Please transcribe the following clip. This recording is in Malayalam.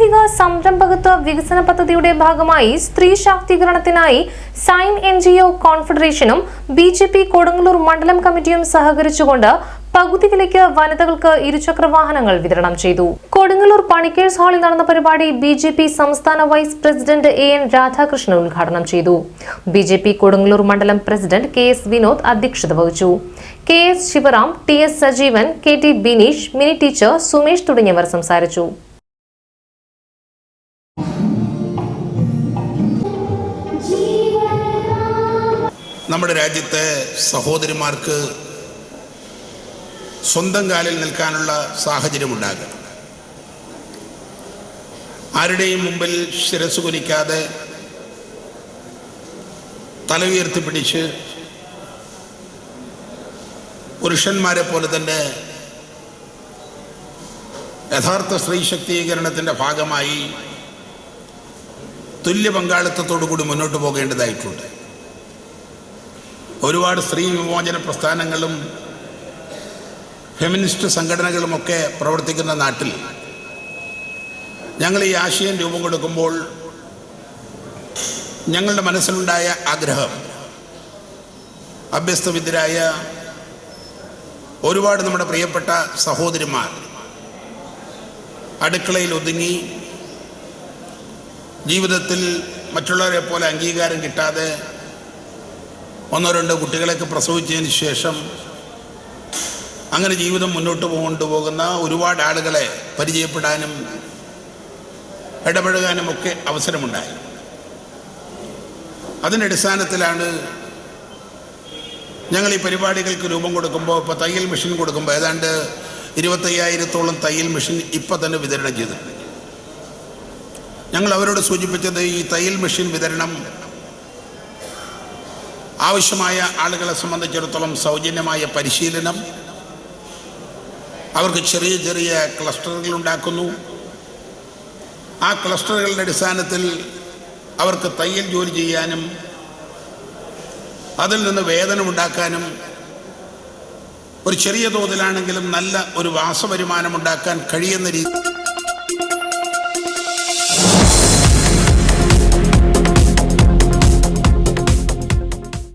സാമൂഹിക സംരംഭകത്വ വികസന പദ്ധതിയുടെ ഭാഗമായി സ്ത്രീ ശാക്തീകരണത്തിനായി സൈൻ എൻ ജി ഒ കോൺഫെഡറേഷനും ബി ജെ പി കൊടുങ്ങല്ലൂർ മണ്ഡലം കമ്മിറ്റിയും സഹകരിച്ചുകൊണ്ട് പകുതി വിലയ്ക്ക് വനിതകൾക്ക് ഇരുചക്ര വാഹനങ്ങൾ വിതരണം ചെയ്തു. കൊടുങ്ങല്ലൂർ പണിക്കേഴ്സ് ഹാളിൽ നടന്ന പരിപാടി ബി ജെ പി സംസ്ഥാന vice president A N Radhakrishnan ഉദ്ഘാടനം ചെയ്തു. ബി ജെ പി കൊടുങ്ങല്ലൂർ മണ്ഡലം പ്രസിഡന്റ് കെ എസ് വിനോദ് അധ്യക്ഷത വഹിച്ചു. K S Sivaram T S Sajeevan K T Bineesh Mini teacher Sumesh തുടങ്ങിയവർ സംസാരിച്ചു. നമ്മുടെ രാജ്യത്തെ സഹോദരിമാർക്ക് സ്വന്തം കാലിൽ നിൽക്കാനുള്ള സാഹചര്യമുണ്ടാകുക ആരുടെയും മുമ്പിൽ ശിരസ് കുനിക്കാതെ തല ഉയർത്തിപ്പിടിച്ച് പുരുഷന്മാരെ പോലെ തന്നെ യഥാർത്ഥ സ്ത്രീ ശക്തീകരണത്തിന്റെ ഭാഗമായി തുല്യ പങ്കാളിത്തത്തോടു കൂടി മുന്നോട്ട് പോകേണ്ടതായിട്ടുണ്ട്. ഒരുപാട് സ്ത്രീ വിമോചന പ്രസ്ഥാനങ്ങളും ഫെമിനിസ്റ്റ് സംഘടനകളുമൊക്കെ പ്രവർത്തിക്കുന്ന നാട്ടിൽ ഞങ്ങൾ ഈ ആശയം രൂപം കൊടുക്കുമ്പോൾ ഞങ്ങളുടെ മനസ്സിലുണ്ടായ ആഗ്രഹം അഭ്യസ്തവിദ്യരായ ഒരുപാട് നമ്മുടെ പ്രിയപ്പെട്ട സഹോദരിമാർ അടുക്കളയിൽ ഒതുങ്ങി ജീവിതത്തിൽ മറ്റുള്ളവരെ പോലെ അംഗീകാരം കിട്ടാതെ ഒന്നോ രണ്ടോ കുട്ടികളെയൊക്കെ പ്രസവിച്ചതിന് ശേഷം അങ്ങനെ ജീവിതം മുന്നോട്ട് കൊണ്ടുപോകുന്ന ഒരുപാട് ആളുകളെ പരിചയപ്പെടാനും ഇടപഴകാനും ഒക്കെ അവസരമുണ്ടായി. അതിന്റെ അടിസ്ഥാനത്തിലാണ് ഞങ്ങൾ ഈ പരിപാടികൾക്ക് രൂപം കൊടുക്കുമ്പോൾ ഇപ്പോൾ തയ്യൽ മെഷീൻ കൊടുക്കുമ്പോൾ ഏതാണ്ട് ഇരുപത്തയ്യായിരത്തോളം തയ്യൽ മെഷീൻ ഇപ്പം തന്നെ വിതരണം ചെയ്തിട്ടുണ്ട്. ഞങ്ങൾ അവരോട് സൂചിപ്പിച്ചത് ഈ തയ്യൽ മെഷീൻ വിതരണം ആവശ്യമായ ആളുകളെ സംബന്ധിച്ചിടത്തോളം സൗജന്യമായ പരിശീലനം. അവർക്ക് ചെറിയ ചെറിയ ക്ലസ്റ്ററുകൾ ഉണ്ടാക്കുന്നു. ആ ക്ലസ്റ്ററുകളുടെ അടിസ്ഥാനത്തിൽ അവർക്ക് തയ്യൽ ജോലി ചെയ്യാനും അതിൽ നിന്ന് വേതനം ഉണ്ടാക്കാനും ഒരു ചെറിയ തോതിലാണെങ്കിലും നല്ല ഒരു വാസവരുമാനം ഉണ്ടാക്കാൻ കഴിയുന്ന രീതി